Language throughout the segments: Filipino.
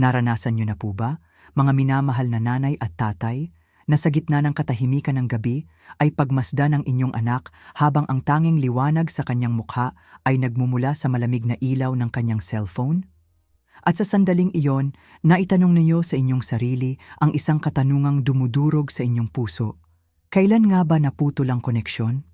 Naranasan niyo na po ba, mga minamahal na nanay at tatay, na sa gitna ng katahimikan ng gabi ay pagmasda ng inyong anak habang ang tanging liwanag sa kanyang mukha ay nagmumula sa malamig na ilaw ng kanyang cellphone? At sa sandaling iyon, naitanong niyo sa inyong sarili ang isang katanungang dumudurog sa inyong puso. Kailan nga ba naputol ang koneksyon?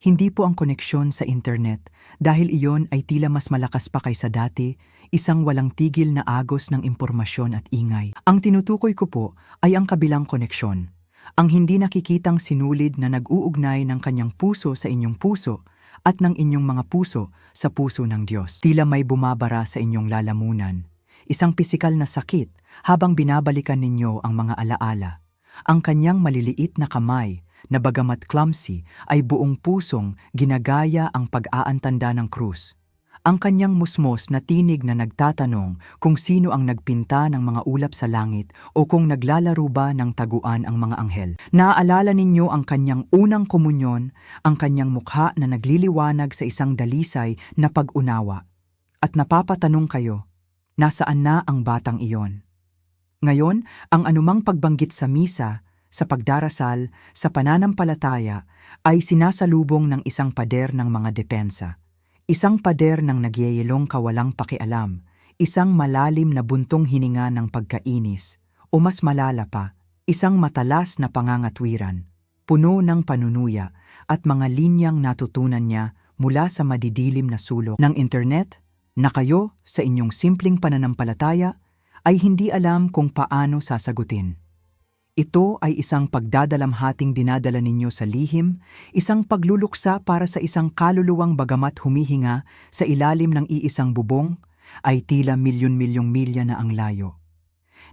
Hindi po ang koneksyon sa internet dahil iyon ay tila mas malakas pa kaysa dati, isang walang tigil na agos ng impormasyon at ingay. Ang tinutukoy ko po ay ang kabilang koneksyon. Ang hindi nakikitang sinulid na nag-uugnay ng kanyang puso sa inyong puso at ng inyong mga puso sa puso ng Diyos. Tila may bumabara sa inyong lalamunan. Isang pisikal na sakit habang binabalikan ninyo ang mga alaala. Ang kanyang maliliit na kamay na bagamat clumsy ay buong pusong ginagaya ang pag-aantanda ng krus. Ang kanyang musmos na tinig na nagtatanong kung sino ang nagpinta ng mga ulap sa langit o kung naglalaro ba ng taguan ang mga anghel. Naaalala ninyo ang kanyang unang komunyon, ang kanyang mukha na nagliliwanag sa isang dalisay na pag-unawa. At napapatanong kayo, nasaan na ang batang iyon? Ngayon, ang anumang pagbanggit sa misa sa pagdarasal, sa pananampalataya, ay sinasalubong ng isang pader ng mga depensa. Isang pader ng nagyayelong kawalang pakialam, isang malalim na buntong hininga ng pagkainis, o mas malala pa, isang matalas na pangangatwiran, puno ng panunuya at mga linyang natutunan niya mula sa madidilim na sulok ng internet na kayo sa inyong simpleng pananampalataya ay hindi alam kung paano sasagutin. Ito ay isang pagdadalamhating dinadala ninyo sa lihim, isang pagluluksa para sa isang kaluluwang bagamat humihinga sa ilalim ng iisang bubong, ay tila milyon-milyong milya na ang layo.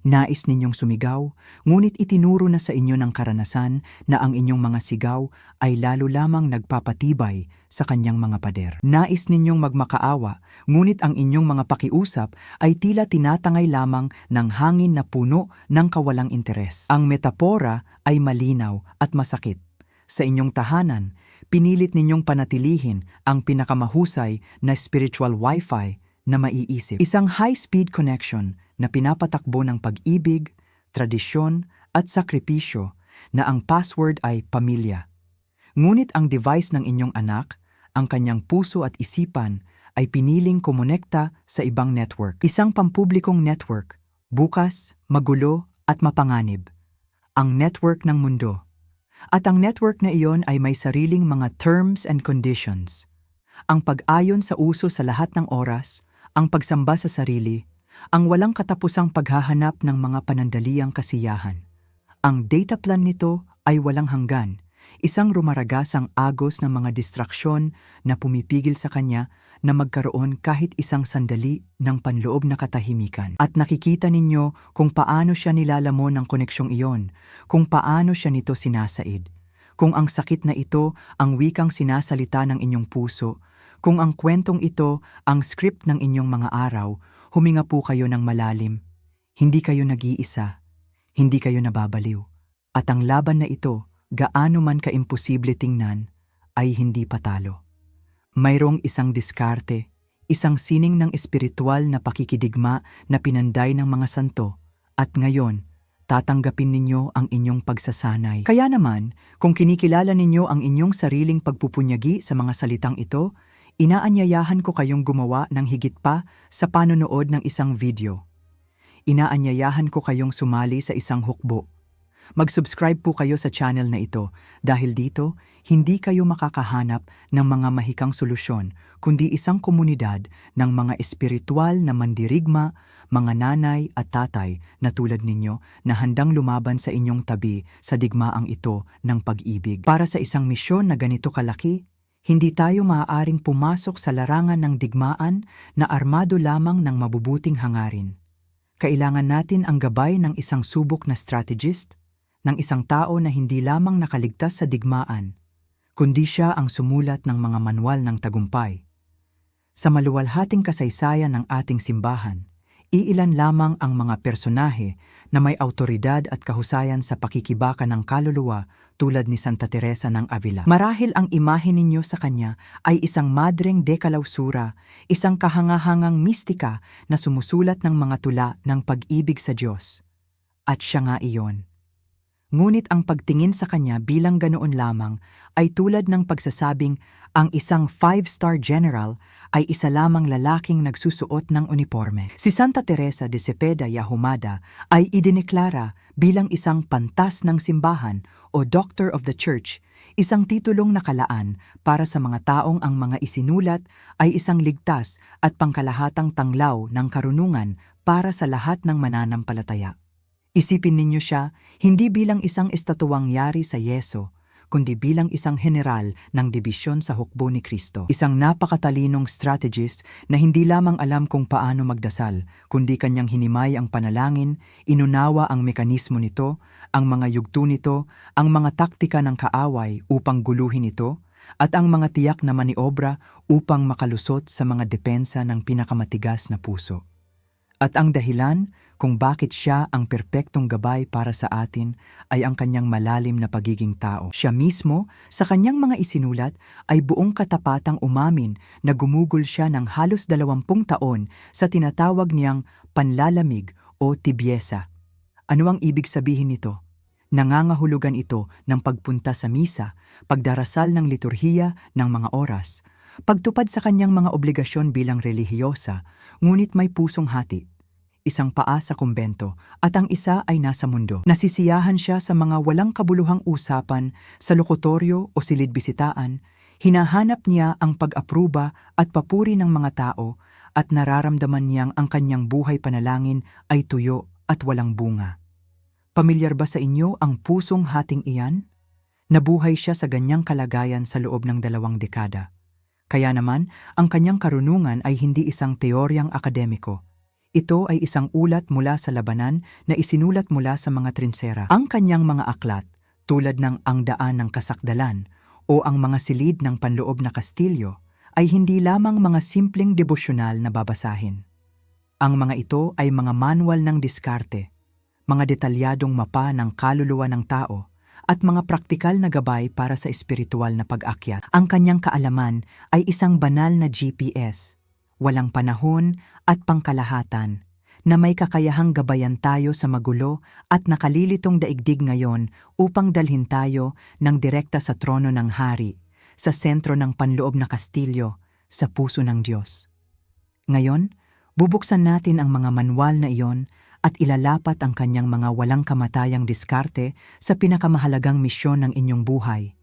Nais ninyong sumigaw, ngunit itinuro na sa inyo ng karanasan na ang inyong mga sigaw ay lalo lamang nagpapatibay sa kanyang mga pader. Nais ninyong magmakaawa, ngunit ang inyong mga pakiusap ay tila tinatangay lamang ng hangin na puno ng kawalang interes. Ang metapora ay malinaw at masakit. Sa inyong tahanan, pinilit ninyong panatilihin ang pinakamahusay na spiritual wifi na maiisip. Isang high-speed connection na pinapatakbo ng pag-ibig, tradisyon at sakripisyo na ang password ay pamilya. Ngunit ang device ng inyong anak, ang kanyang puso at isipan ay piniling kumonekta sa ibang network. Isang pampublikong network, bukas, magulo at mapanganib. Ang network ng mundo. At ang network na iyon ay may sariling mga terms and conditions. Ang pag-ayon sa uso sa lahat ng oras, ang pagsamba sa sarili, ang walang katapusang paghahanap ng mga panandaliang kasiyahan. Ang data plan nito ay walang hanggan, isang rumaragasang agos ng mga distraksyon na pumipigil sa kanya na magkaroon kahit isang sandali ng panloob na katahimikan. At nakikita ninyo kung paano siya nilalamon ng koneksyong iyon, kung paano siya nito sinasaid. Kung ang sakit na ito ang wikang sinasalita ng inyong puso, kung ang kwentong ito ang script ng inyong mga araw, huminga po kayo ng malalim. Hindi kayo nag-iisa, hindi kayo nababaliw. At ang laban na ito, gaano man kaimposible tingnan, ay hindi patalo. Mayroong isang diskarte, isang sining ng espiritual na pakikidigma na pinanday ng mga santo, at ngayon, tatanggapin ninyo ang inyong pagsasanay. Kaya naman, kung kinikilala ninyo ang inyong sariling pagpupunyagi sa mga salitang ito, inaanyayahan ko kayong gumawa ng higit pa sa panonood ng isang video. Inaanyayahan ko kayong sumali sa isang hukbo. Mag-subscribe po kayo sa channel na ito dahil dito hindi kayo makakahanap ng mga mahikang solusyon kundi isang komunidad ng mga espiritual na mandirigma, mga nanay at tatay na tulad ninyo na handang lumaban sa inyong tabi sa digmaang ito ng pag-ibig. Para sa isang misyon na ganito kalaki, hindi tayo maaaring pumasok sa larangan ng digmaan na armado lamang ng mabubuting hangarin. Kailangan natin ang gabay ng isang subok na strategist, ng isang tao na hindi lamang nakaligtas sa digmaan, kundi siya ang sumulat ng mga manual ng tagumpay. Sa maluwalhating kasaysayan ng ating simbahan, Iilan lamang ang mga personahe na may autoridad at kahusayan sa pakikibaka ng kaluluwa tulad ni Santa Teresa ng Avila. Marahil ang imahe ninyo sa kanya ay isang madreng dekalausura, isang kahangahangang mistika na sumusulat ng mga tula ng pag-ibig sa Diyos. At siya nga iyon. Ngunit ang pagtingin sa kanya bilang ganoon lamang ay tulad ng pagsasabing ang isang five-star general ay isa lamang lalaking nagsusuot ng uniforme. Si Santa Teresa de Cepeda y Ahumada ay idineklara bilang isang pantas ng simbahan o Doctor of the Church, isang titulong nakalaan para sa mga taong ang mga isinulat ay isang ligtas at pangkalahatang tanglaw ng karunungan para sa lahat ng mananampalataya. Isipin ninyo siya hindi bilang isang estatuang yari sa Yeso, kundi bilang isang general ng dibisyon sa hukbo ni Kristo. Isang napakatalinong strategist na hindi lamang alam kung paano magdasal, kundi kanyang hinimay ang panalangin, inunawa ang mekanismo nito, ang mga yugto nito, ang mga taktika ng kaaway upang guluhin ito, at ang mga tiyak na maniobra upang makalusot sa mga depensa ng pinakamatigas na puso. At ang dahilan kung bakit siya ang perpektong gabay para sa atin ay ang kanyang malalim na pagiging tao. Siya mismo, sa kanyang mga isinulat, ay buong katapatang umamin na gumugol siya ng halos dalawampung taon sa tinatawag niyang panlalamig o tibyesa. Ano ang ibig sabihin nito? Nangangahulugan ito ng pagpunta sa misa, pagdarasal ng liturhiya ng mga oras, pagtupad sa kanyang mga obligasyon bilang relihiyosa, ngunit may pusong hati isang paa sa kumbento, at ang isa ay nasa mundo. Nasisiyahan siya sa mga walang kabuluhang usapan sa lokutoryo o silid-bisitaan, hinahanap niya ang pag-apruba at papuri ng mga tao at nararamdaman niyang ang kanyang buhay panalangin ay tuyo at walang bunga. Pamilyar ba sa inyo ang pusong hating iyan? Nabuhay siya sa ganyang kalagayan sa loob ng dalawang dekada. Kaya naman, ang kanyang karunungan ay hindi isang teoryang akademiko, ito ay isang ulat mula sa labanan na isinulat mula sa mga trinsera. Ang kanyang mga aklat, tulad ng Ang Daan ng Kasakdalan o ang mga silid ng panloob na kastilyo, ay hindi lamang mga simpleng debosyonal na babasahin. Ang mga ito ay mga manual ng diskarte, mga detalyadong mapa ng kaluluwa ng tao, at mga praktikal na gabay para sa espiritual na pag-akyat. Ang kanyang kaalaman ay isang banal na GPS – walang panahon at pangkalahatan, na may kakayahang gabayan tayo sa magulo at nakalilitong daigdig ngayon upang dalhin tayo ng direkta sa trono ng hari, sa sentro ng panloob na kastilyo, sa puso ng Diyos. Ngayon, bubuksan natin ang mga manual na iyon at ilalapat ang kanyang mga walang kamatayang diskarte sa pinakamahalagang misyon ng inyong buhay –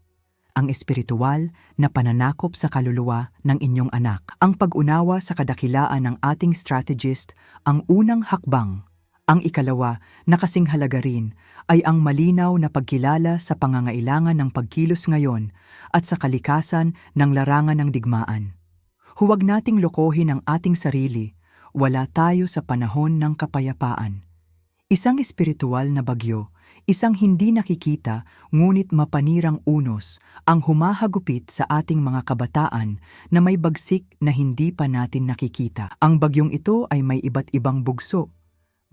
ang espiritual na pananakop sa kaluluwa ng inyong anak. Ang pag-unawa sa kadakilaan ng ating strategist ang unang hakbang. Ang ikalawa na kasing halaga rin ay ang malinaw na pagkilala sa pangangailangan ng pagkilos ngayon at sa kalikasan ng larangan ng digmaan. Huwag nating lokohin ang ating sarili, wala tayo sa panahon ng kapayapaan. Isang espiritual na bagyo isang hindi nakikita ngunit mapanirang unos ang humahagupit sa ating mga kabataan na may bagsik na hindi pa natin nakikita. Ang bagyong ito ay may iba't ibang bugso.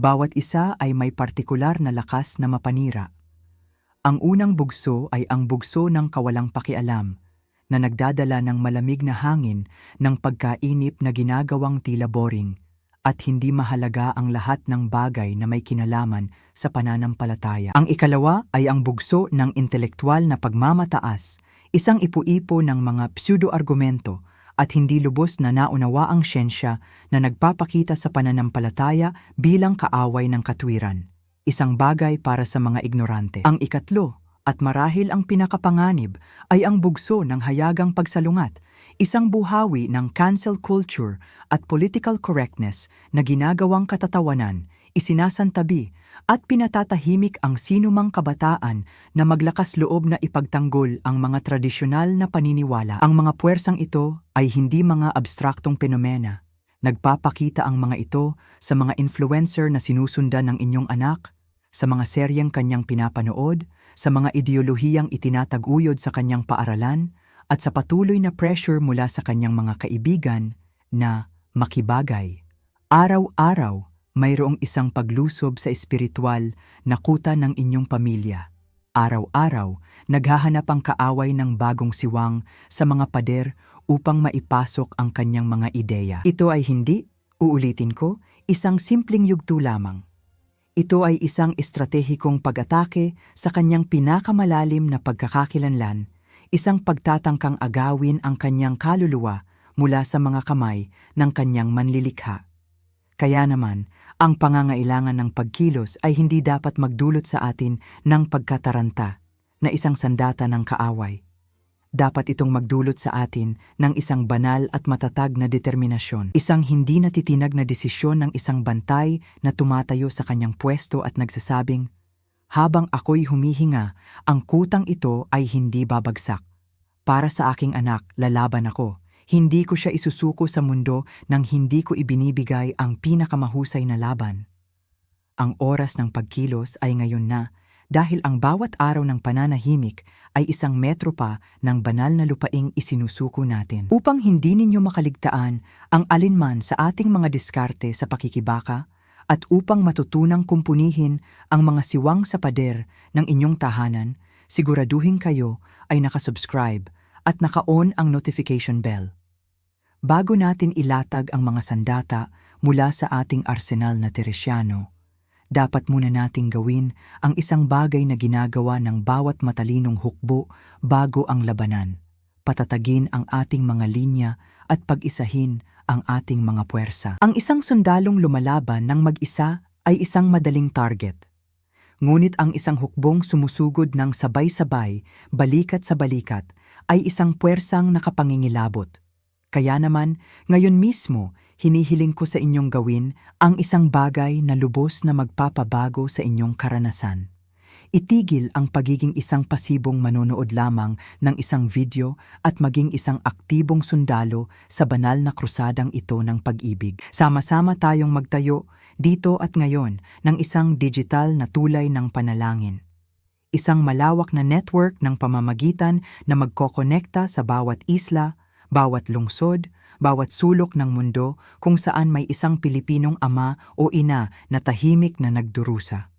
Bawat isa ay may partikular na lakas na mapanira. Ang unang bugso ay ang bugso ng kawalang pakialam na nagdadala ng malamig na hangin ng pagkainip na ginagawang tila boring at hindi mahalaga ang lahat ng bagay na may kinalaman sa pananampalataya. Ang ikalawa ay ang bugso ng intelektual na pagmamataas, isang ipu-ipo ng mga pseudo-argumento at hindi lubos na naunawa ang siyensya na nagpapakita sa pananampalataya bilang kaaway ng katwiran, isang bagay para sa mga ignorante. Ang ikatlo at marahil ang pinakapanganib ay ang bugso ng hayagang pagsalungat, isang buhawi ng cancel culture at political correctness na ginagawang katatawanan, isinasantabi at pinatatahimik ang sinumang kabataan na maglakas loob na ipagtanggol ang mga tradisyonal na paniniwala. Ang mga puwersang ito ay hindi mga abstraktong penomena. Nagpapakita ang mga ito sa mga influencer na sinusundan ng inyong anak, sa mga seryeng kanyang pinapanood, sa mga ideolohiyang itinataguyod sa kanyang paaralan at sa patuloy na pressure mula sa kanyang mga kaibigan na makibagay. Araw-araw, mayroong isang paglusob sa espiritual na kuta ng inyong pamilya. Araw-araw, naghahanap ang kaaway ng bagong siwang sa mga pader upang maipasok ang kanyang mga ideya. Ito ay hindi, uulitin ko, isang simpleng yugto lamang. Ito ay isang estratehikong pag-atake sa kanyang pinakamalalim na pagkakakilanlan, isang pagtatangkang agawin ang kanyang kaluluwa mula sa mga kamay ng kanyang manlilikha. Kaya naman, ang pangangailangan ng pagkilos ay hindi dapat magdulot sa atin ng pagkataranta na isang sandata ng kaaway. Dapat itong magdulot sa atin ng isang banal at matatag na determinasyon, isang hindi natitinag na desisyon ng isang bantay na tumatayo sa kanyang pwesto at nagsasabing, Habang ako'y humihinga, ang kutang ito ay hindi babagsak. Para sa aking anak, lalaban ako. Hindi ko siya isusuko sa mundo nang hindi ko ibinibigay ang pinakamahusay na laban. Ang oras ng pagkilos ay ngayon na dahil ang bawat araw ng pananahimik ay isang metro pa ng banal na lupaing isinusuko natin. Upang hindi ninyo makaligtaan ang alinman sa ating mga diskarte sa pakikibaka at upang matutunang kumpunihin ang mga siwang sa pader ng inyong tahanan, siguraduhin kayo ay nakasubscribe at naka-on ang notification bell. Bago natin ilatag ang mga sandata mula sa ating arsenal na Teresiano, dapat muna nating gawin ang isang bagay na ginagawa ng bawat matalinong hukbo bago ang labanan. Patatagin ang ating mga linya at pag-isahin ang ating mga puwersa. Ang isang sundalong lumalaban ng mag-isa ay isang madaling target. Ngunit ang isang hukbong sumusugod ng sabay-sabay, balikat sa balikat, ay isang puwersang nakapangingilabot. Kaya naman, ngayon mismo, hinihiling ko sa inyong gawin ang isang bagay na lubos na magpapabago sa inyong karanasan. Itigil ang pagiging isang pasibong manonood lamang ng isang video at maging isang aktibong sundalo sa banal na krusadang ito ng pag-ibig. Sama-sama tayong magtayo dito at ngayon ng isang digital na tulay ng panalangin. Isang malawak na network ng pamamagitan na magkokonekta sa bawat isla, bawat lungsod, bawat sulok ng mundo kung saan may isang Pilipinong ama o ina na tahimik na nagdurusa.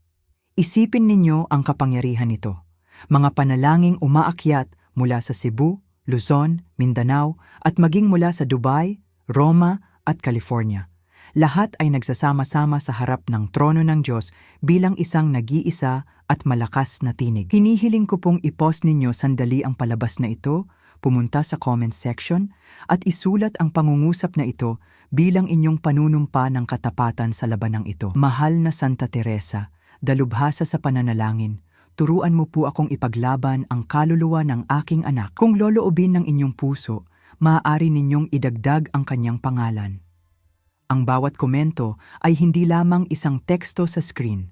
Isipin ninyo ang kapangyarihan nito. Mga panalangin umaakyat mula sa Cebu, Luzon, Mindanao at maging mula sa Dubai, Roma at California. Lahat ay nagsasama-sama sa harap ng trono ng Diyos bilang isang nag-iisa at malakas na tinig. Hinihiling ko pong i-post ninyo sandali ang palabas na ito, pumunta sa comment section, at isulat ang pangungusap na ito bilang inyong panunumpa ng katapatan sa labanang ito. Mahal na Santa Teresa, dalubhasa sa pananalangin, turuan mo po akong ipaglaban ang kaluluwa ng aking anak. Kung loloobin ng inyong puso, maaari ninyong idagdag ang kanyang pangalan. Ang bawat komento ay hindi lamang isang teksto sa screen.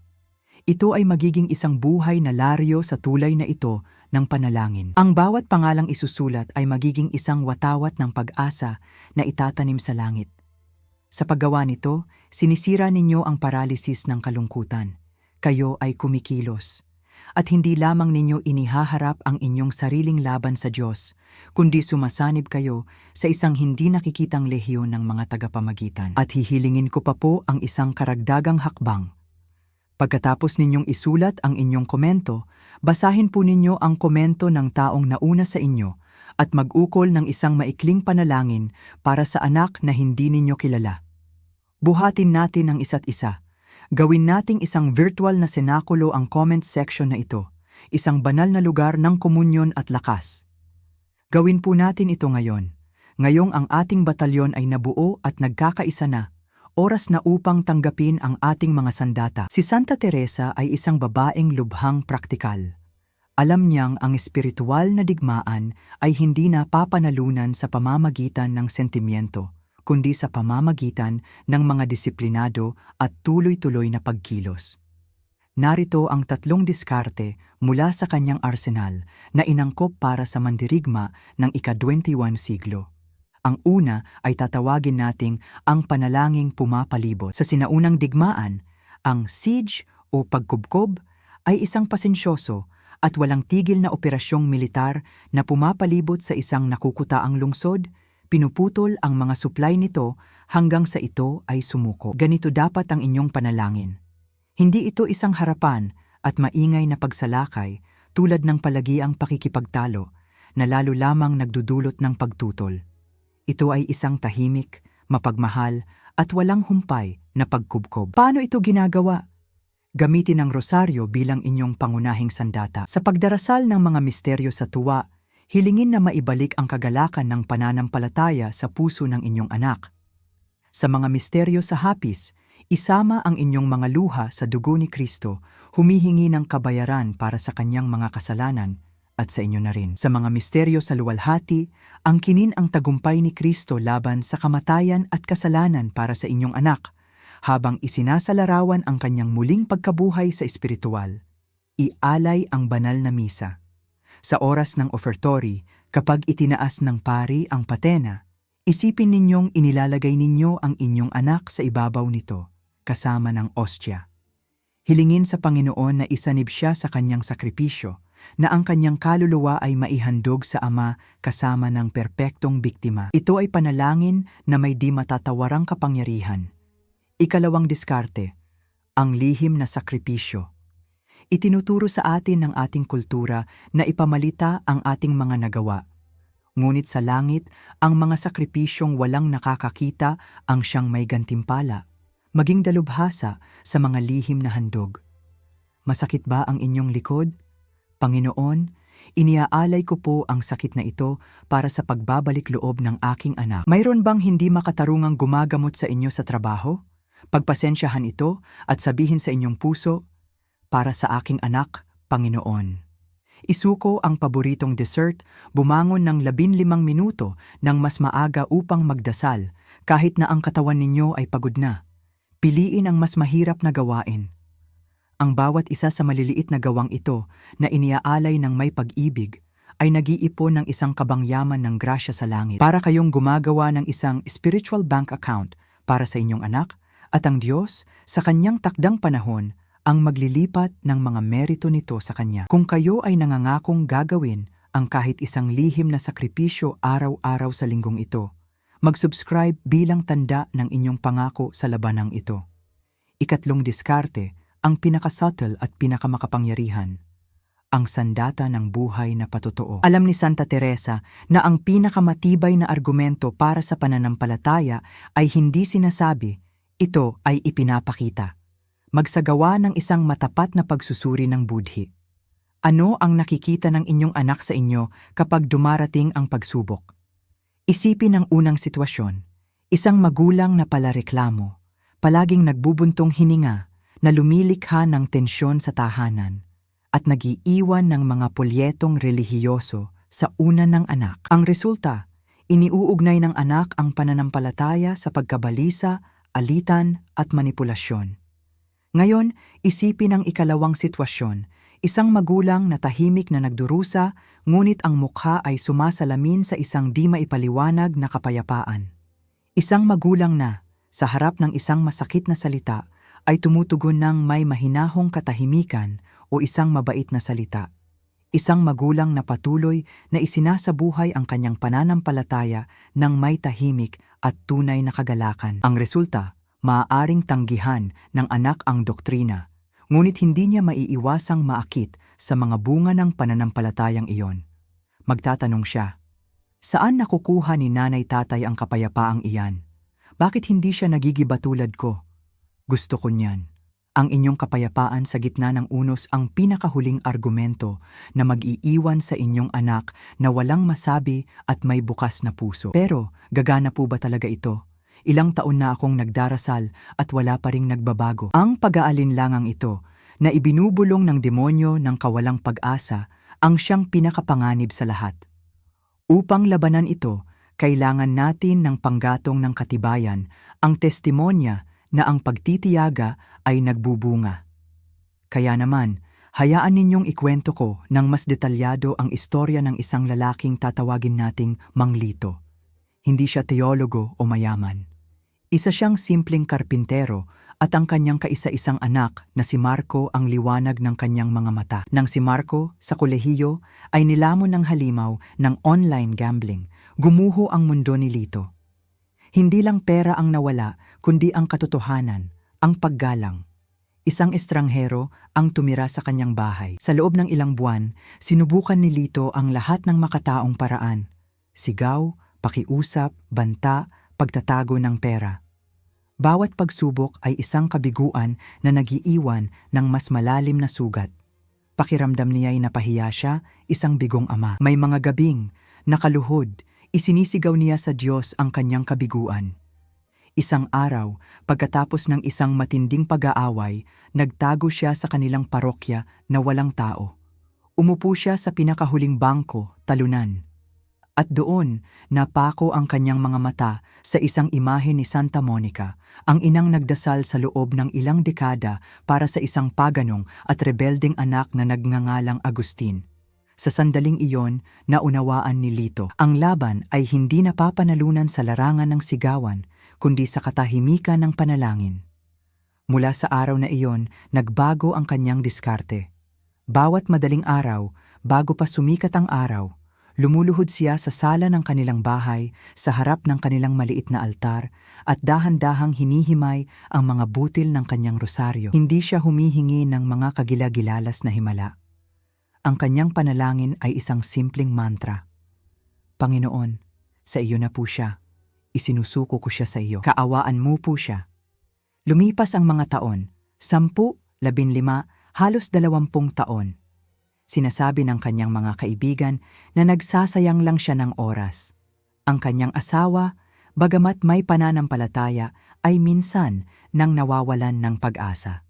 Ito ay magiging isang buhay na laryo sa tulay na ito ng panalangin. Ang bawat pangalang isusulat ay magiging isang watawat ng pag-asa na itatanim sa langit. Sa paggawa nito, sinisira ninyo ang paralisis ng kalungkutan. Kayo ay kumikilos. At hindi lamang ninyo inihaharap ang inyong sariling laban sa Diyos, kundi sumasanib kayo sa isang hindi nakikitang lehiyon ng mga tagapamagitan. At hihilingin ko pa po ang isang karagdagang hakbang. Pagkatapos ninyong isulat ang inyong komento, basahin po ninyo ang komento ng taong nauna sa inyo at mag-ukol ng isang maikling panalangin para sa anak na hindi ninyo kilala. Buhatin natin ang isa't isa. Gawin nating isang virtual na senakulo ang comment section na ito, isang banal na lugar ng komunyon at lakas. Gawin po natin ito ngayon. Ngayong ang ating batalyon ay nabuo at nagkakaisa na, oras na upang tanggapin ang ating mga sandata. Si Santa Teresa ay isang babaeng lubhang praktikal. Alam niyang ang espiritual na digmaan ay hindi na papanalunan sa pamamagitan ng sentimiento, kundi sa pamamagitan ng mga disiplinado at tuloy-tuloy na pagkilos. Narito ang tatlong diskarte mula sa kanyang arsenal na inangkop para sa mandirigma ng ika-21 siglo. Ang una ay tatawagin nating ang panalangin pumapalibot. Sa sinaunang digmaan, ang siege o pagkubkob ay isang pasensyoso at walang tigil na operasyong militar na pumapalibot sa isang nakukutaang lungsod, pinuputol ang mga supply nito hanggang sa ito ay sumuko. Ganito dapat ang inyong panalangin. Hindi ito isang harapan at maingay na pagsalakay tulad ng palagiang pakikipagtalo na lalo lamang nagdudulot ng pagtutol. Ito ay isang tahimik, mapagmahal at walang humpay na pagkubkob. Paano ito ginagawa? Gamitin ang rosaryo bilang inyong pangunahing sandata. Sa pagdarasal ng mga misteryo sa tuwa, hilingin na maibalik ang kagalakan ng pananampalataya sa puso ng inyong anak. Sa mga misteryo sa hapis, isama ang inyong mga luha sa dugo ni Kristo, humihingi ng kabayaran para sa kanyang mga kasalanan at sa inyo na rin. Sa mga misteryo sa luwalhati, ang kinin ang tagumpay ni Kristo laban sa kamatayan at kasalanan para sa inyong anak, habang isinasalarawan ang kanyang muling pagkabuhay sa espiritual. Ialay ang banal na misa. Sa oras ng ofertory, kapag itinaas ng pari ang patena, isipin ninyong inilalagay ninyo ang inyong anak sa ibabaw nito, kasama ng ostya. Hilingin sa Panginoon na isanib siya sa kanyang sakripisyo, na ang kanyang kaluluwa ay maihandog sa Ama kasama ng perpektong biktima. Ito ay panalangin na may di matatawarang kapangyarihan. Ikalawang diskarte, ang lihim na sakripisyo. Itinuturo sa atin ng ating kultura na ipamalita ang ating mga nagawa. Ngunit sa langit, ang mga sakripisyong walang nakakakita ang siyang may gantimpala, maging dalubhasa sa mga lihim na handog. Masakit ba ang inyong likod? Panginoon, iniaalay ko po ang sakit na ito para sa pagbabalik loob ng aking anak. Mayroon bang hindi makatarungang gumagamot sa inyo sa trabaho? Pagpasensyahan ito at sabihin sa inyong puso, para sa aking anak, Panginoon. Isuko ang paboritong dessert, bumangon ng labinlimang minuto ng mas maaga upang magdasal, kahit na ang katawan ninyo ay pagod na. Piliin ang mas mahirap na gawain. Ang bawat isa sa maliliit na gawang ito na iniaalay ng may pag-ibig ay nag-iipon ng isang kabangyaman ng grasya sa langit para kayong gumagawa ng isang spiritual bank account para sa inyong anak at ang Diyos sa kanyang takdang panahon ang maglilipat ng mga merito nito sa Kanya. Kung kayo ay nangangakong gagawin ang kahit isang lihim na sakripisyo araw-araw sa linggong ito, mag-subscribe bilang tanda ng inyong pangako sa labanang ito. Ikatlong diskarte, ang pinakasubtle at pinakamakapangyarihan, ang sandata ng buhay na patotoo. Alam ni Santa Teresa na ang pinakamatibay na argumento para sa pananampalataya ay hindi sinasabi, ito ay ipinapakita. Magsagawa ng isang matapat na pagsusuri ng budhi. Ano ang nakikita ng inyong anak sa inyo kapag dumarating ang pagsubok? Isipin ang unang sitwasyon. Isang magulang na palareklamo, palaging nagbubuntong hininga, na lumilikha ng tensyon sa tahanan at nagiiwan ng mga polyetong relihiyoso sa una ng anak. Ang resulta, iniuugnay ng anak ang pananampalataya sa pagkabalisa, alitan at manipulasyon. Ngayon, isipin ang ikalawang sitwasyon, isang magulang na tahimik na nagdurusa, ngunit ang mukha ay sumasalamin sa isang di maipaliwanag na kapayapaan. Isang magulang na, sa harap ng isang masakit na salita, ay tumutugon ng may mahinahong katahimikan o isang mabait na salita. Isang magulang na patuloy na isinasabuhay ang kanyang pananampalataya ng may tahimik at tunay na kagalakan. Ang resulta, maaaring tanggihan ng anak ang doktrina, ngunit hindi niya maiiwasang maakit sa mga bunga ng pananampalatayang iyon. Magtatanong siya, Saan nakukuha ni nanay tatay ang kapayapaang iyan? Bakit hindi siya nagigiba tulad ko? Gusto ko niyan. Ang inyong kapayapaan sa gitna ng unos ang pinakahuling argumento na mag-iiwan sa inyong anak na walang masabi at may bukas na puso. Pero, gagana po ba talaga ito? Ilang taon na akong nagdarasal at wala pa ring nagbabago. Ang pag-aalinlangang ito na ibinubulong ng demonyo ng kawalang pag-asa ang siyang pinakapanganib sa lahat. Upang labanan ito, kailangan natin ng panggatong ng katibayan, ang testimonya na ang pagtitiyaga ay nagbubunga. Kaya naman, hayaan ninyong ikwento ko ng mas detalyado ang istorya ng isang lalaking tatawagin nating Manglito. Hindi siya teologo o mayaman. Isa siyang simpleng karpintero at ang kanyang kaisa-isang anak na si Marco ang liwanag ng kanyang mga mata. Nang si Marco sa kolehiyo ay nilamon ng halimaw ng online gambling, Gumuho ang mundo ni Lito. Hindi lang pera ang nawala, kundi ang katotohanan, ang paggalang. Isang estranghero ang tumira sa kanyang bahay. Sa loob ng ilang buwan, sinubukan ni Lito ang lahat ng makataong paraan. Sigaw, pakiusap, banta, pagtatago ng pera. Bawat pagsubok ay isang kabiguan na nagiiwan ng mas malalim na sugat. Pakiramdam niya'y napahiya siya, isang bigong ama. May mga gabing, nakaluhod, isinisigaw niya sa Diyos ang kanyang kabiguan. Isang araw, pagkatapos ng isang matinding pag-aaway, nagtago siya sa kanilang parokya na walang tao. Umupo siya sa pinakahuling bangko, talunan. At doon, napako ang kanyang mga mata sa isang imahe ni Santa Monica, ang inang nagdasal sa loob ng ilang dekada para sa isang paganong at rebelding anak na nagngangalang Agustin. Sa sandaling iyon, naunawaan ni Lito, ang laban ay hindi napapanalunan sa larangan ng sigawan, kundi sa katahimikan ng panalangin. Mula sa araw na iyon, nagbago ang kanyang diskarte. Bawat madaling araw, bago pa sumikat ang araw, lumuluhod siya sa sala ng kanilang bahay, sa harap ng kanilang maliit na altar, at dahan-dahang hinihimay ang mga butil ng kanyang rosaryo. Hindi siya humihingi ng mga kagilagilalas na himala. Ang kanyang panalangin ay isang simpleng mantra. Panginoon, sa iyo na po siya. Isinusuko ko siya sa iyo. Kaawaan mo po siya. Lumipas ang mga taon, sampu, labinlima, halos dalawampung taon. Sinasabi ng kanyang mga kaibigan na nagsasayang lang siya ng oras. Ang kanyang asawa, bagamat may pananampalataya, ay minsan nang nawawalan ng pag-asa.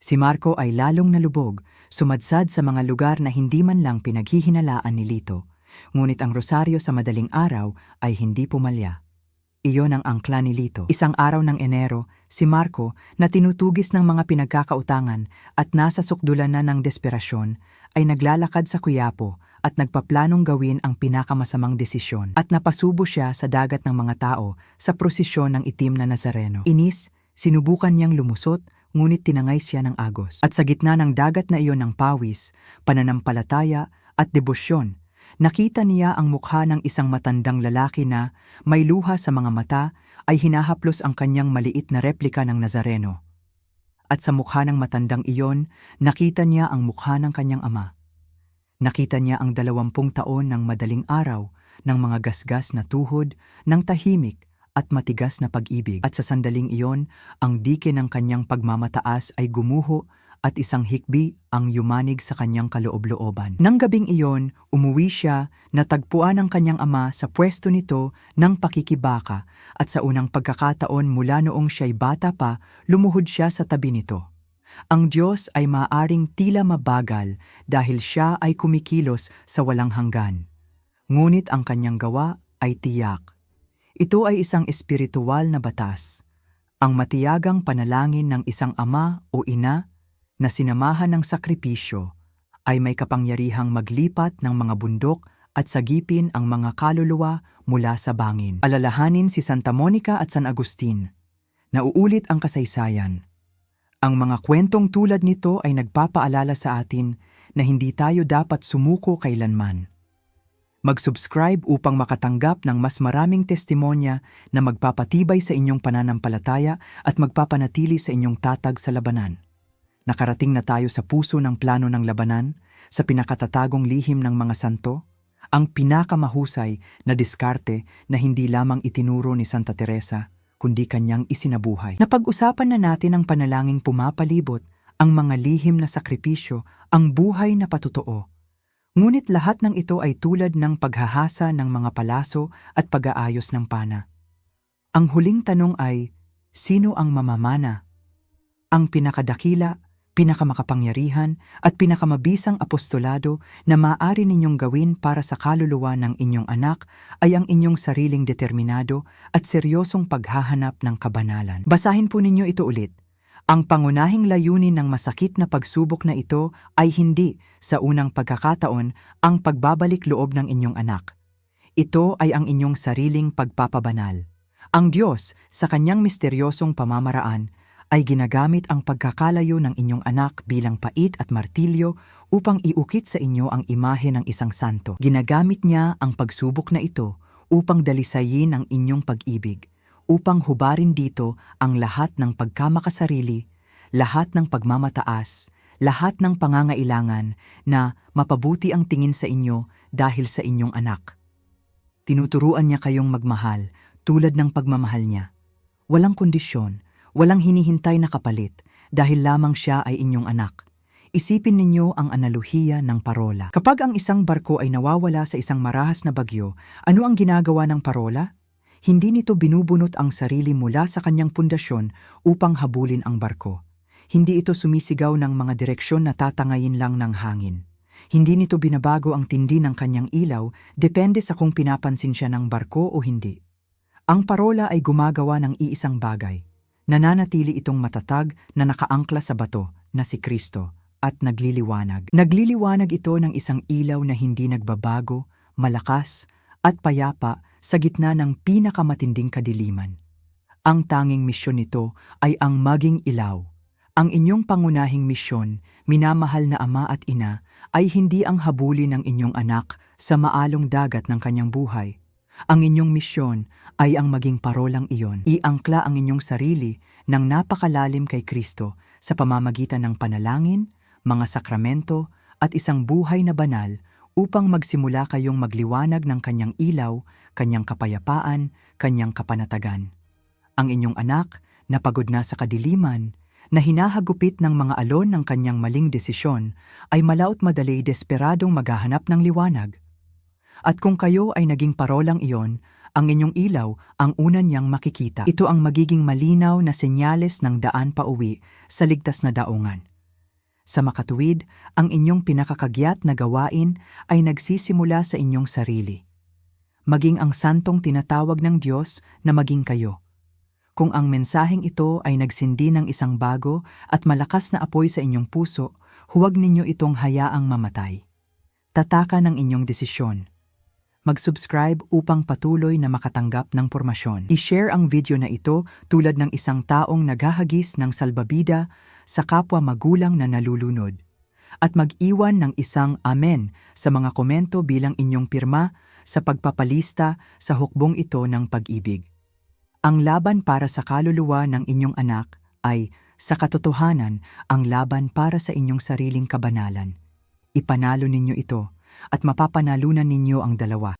Si Marco ay lalong nalubog, sumadsad sa mga lugar na hindi man lang pinaghihinalaan ni Lito, ngunit ang rosaryo sa madaling araw ay hindi pumalya. Iyon ang angkla ni Lito. Isang araw ng Enero, si Marco na tinutugis ng mga pinagkakautangan at nasa sukdulan na ng desperasyon ay naglalakad sa Kuyapo at nagpaplanong gawin ang pinakamasamang desisyon at napasubo siya sa dagat ng mga tao sa prosesyon ng itim na Nazareno. Inis, sinubukan niyang lumusot ngunit tinangay siya ng agos. At sa gitna ng dagat na iyon ng pawis, pananampalataya at debosyon, nakita niya ang mukha ng isang matandang lalaki na may luha sa mga mata ay hinahaplos ang kanyang maliit na replika ng Nazareno. At sa mukha ng matandang iyon, nakita niya ang mukha ng kanyang ama. Nakita niya ang dalawampung taon ng madaling araw ng mga gasgas na tuhod, ng tahimik at matigas na pag-ibig. At sa sandaling iyon, ang dike ng kanyang pagmamataas ay gumuho at isang hikbi ang yumanig sa kanyang kaloob-looban. Nang gabing iyon, umuwi siya, natagpuan ng kanyang ama sa pwesto nito ng pakikibaka at sa unang pagkakataon mula noong siya'y bata pa, lumuhod siya sa tabi nito. Ang Diyos ay maaring tila mabagal dahil siya ay kumikilos sa walang hanggan. Ngunit ang kanyang gawa ay tiyak ito ay isang espiritual na batas, ang matiyagang panalangin ng isang ama o ina na sinamahan ng sakripisyo ay may kapangyarihang maglipat ng mga bundok at sagipin ang mga kaluluwa mula sa bangin. Alalahanin si Santa Monica at San Agustin. Nauulit ang kasaysayan. Ang mga kwentong tulad nito ay nagpapaalala sa atin na hindi tayo dapat sumuko kailanman. Mag-subscribe upang makatanggap ng mas maraming testimonya na magpapatibay sa inyong pananampalataya at magpapanatili sa inyong tatag sa labanan. Nakarating na tayo sa puso ng plano ng labanan, sa pinakatatagong lihim ng mga santo, ang pinakamahusay na diskarte na hindi lamang itinuro ni Santa Teresa, kundi kanyang isinabuhay. Napag-usapan na natin ang panalangin pumapalibot, ang mga lihim na sakripisyo, ang buhay na patutoo, Ngunit lahat ng ito ay tulad ng paghahasa ng mga palaso at pag-aayos ng pana. Ang huling tanong ay, sino ang mamamana? Ang pinakadakila, pinakamakapangyarihan at pinakamabisang apostolado na maaari ninyong gawin para sa kaluluwa ng inyong anak ay ang inyong sariling determinado at seryosong paghahanap ng kabanalan. Basahin po ninyo ito ulit. Ang pangunahing layunin ng masakit na pagsubok na ito ay hindi, sa unang pagkakataon, ang pagbabalik loob ng inyong anak. Ito ay ang inyong sariling pagpapabanal. Ang Diyos, sa kanyang misteryosong pamamaraan, ay ginagamit ang pagkakalayo ng inyong anak bilang pait at martilyo upang iukit sa inyo ang imahe ng isang santo. Ginagamit niya ang pagsubok na ito upang dalisayin ang inyong pag-ibig, upang hubarin dito ang lahat ng pagkamakasarili, lahat ng pagmamataas, lahat ng pangangailangan na mapabuti ang tingin sa inyo dahil sa inyong anak. Tinuturuan niya kayong magmahal tulad ng pagmamahal niya. Walang kondisyon, walang hinihintay na kapalit dahil lamang siya ay inyong anak. Isipin ninyo ang analohiya ng parola. Kapag ang isang barko ay nawawala sa isang marahas na bagyo, ano ang ginagawa ng parola? Hindi nito binubunot ang sarili mula sa kanyang pundasyon upang habulin ang barko. Hindi ito sumisigaw ng mga direksyon na tatangayin lang ng hangin. Hindi nito binabago ang tindi ng kanyang ilaw depende sa kung pinapansin siya ng barko o hindi. Ang parola ay gumagawa ng iisang bagay. Nananatili itong matatag na nakaangkla sa bato na si Kristo at nagliliwanag. Nagliliwanag ito ng isang ilaw na hindi nagbabago, malakas, at payapa sa gitna ng pinakamatinding kadiliman. Ang tanging misyon nito ay ang maging ilaw. Ang inyong pangunahing misyon, minamahal na ama at ina, ay hindi ang habulin ng inyong anak sa maalong dagat ng kanyang buhay. Ang inyong misyon ay ang maging parolang iyon. Iangkla ang inyong sarili ng napakalalim kay Kristo sa pamamagitan ng panalangin, mga sakramento, at isang buhay na banal upang magsimula kayong magliwanag ng kanyang ilaw, kanyang kapayapaan, kanyang kapanatagan. Ang inyong anak, na pagod na sa kadiliman, na hinahagupit ng mga alon ng kanyang maling desisyon, ay malaot madali desperadong maghahanap ng liwanag. At kung kayo ay naging parolang iyon, ang inyong ilaw ang una niyang makikita. Ito ang magiging malinaw na senyales ng daan pauwi sa ligtas na daungan. Sa makatuwid, ang inyong pinakakagyat na gawain ay nagsisimula sa inyong sarili. Maging ang santong tinatawag ng Diyos na maging kayo. Kung ang mensaheng ito ay nagsindi ng isang bago at malakas na apoy sa inyong puso, huwag ninyo itong hayaang mamatay. Tataka ng inyong desisyon. Mag-subscribe upang patuloy na makatanggap ng pormasyon. I-share ang video na ito tulad ng isang taong naghahagis ng salbabida sa kapwa magulang na nalulunod. At mag-iwan ng isang amen sa mga komento bilang inyong pirma sa pagpapalista sa hukbong ito ng pag-ibig. Ang laban para sa kaluluwa ng inyong anak ay, sa katotohanan, ang laban para sa inyong sariling kabanalan. Ipanalo ninyo ito at mapapanalunan ninyo ang dalawa.